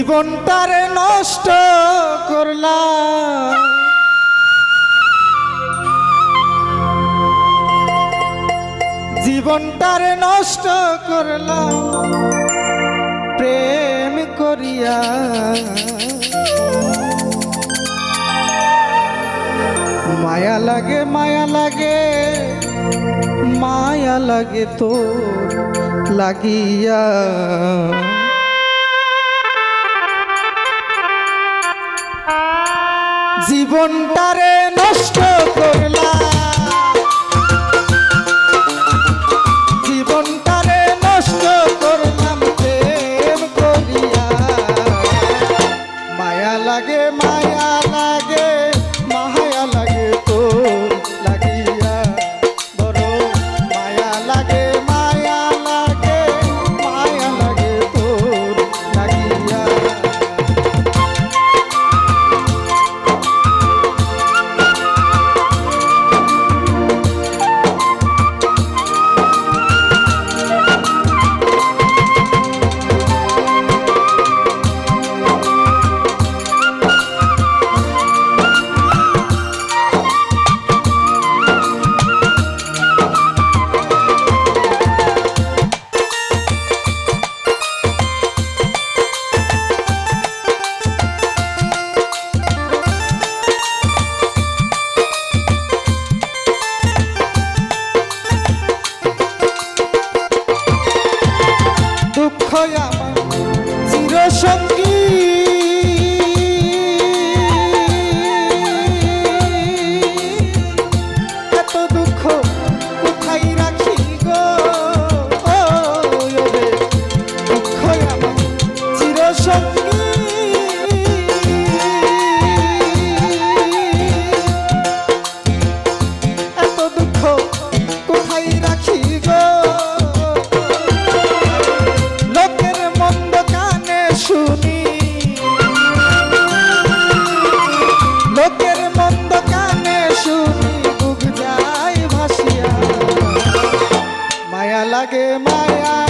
জীবনটারে নষ্ট করলাম। জীবনটারে নষ্ট করলাম। প্রেম করিয়া। মায়া লাগে মায়া লাগে মায়া লাগে তো লাগিয়া। জীবনটারে নষ্ট করলা নষ্ট মায়া লাগে মায়া লাগে আমার লাগে মায়া।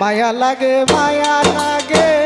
মায়া লাগে মায়া লাগে।